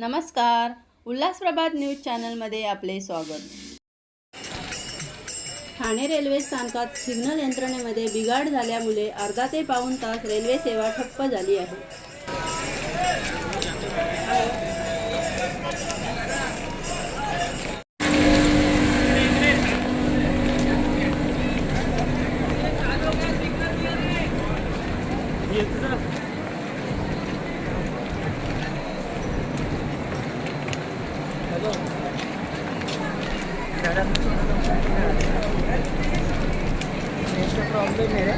नमस्कार. उल्हासप्रभात न्यूज चॅनलमध्ये आपले स्वागत. ठाणे रेल्वे स्थानकात सिग्नल यंत्रणेमध्ये बिघाड झाल्यामुळे अर्धा ते पाऊण तास रेल्वे सेवा ठप्प झाली आहे. प्रॉब्लेम है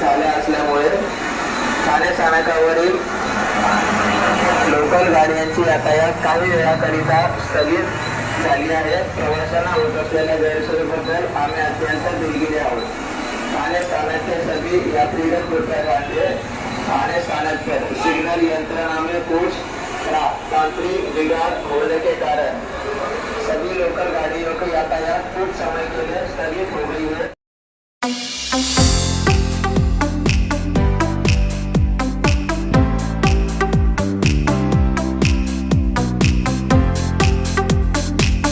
झाल्या असल्यामुळे ठाणे स्थानकावरील लोकल गाड्यांची यातायात काही वेळाकरिता स्थगित झाली आहे. प्रवाशांना होत असलेल्या गैरसोयीबद्दल आम्ही अत्यंत दिलगिरी आहोत. ठाणे स्थानक सभी यात्रीगण कृपया ध्यान ठाणे स्थानक पर सिग्नल यंत्रणा में कुछ तांत्रिक बिगाड़ होने के कारण. सभी लोकल गाड़ियों की यातायात कुछ समय के लिए स्थगित हो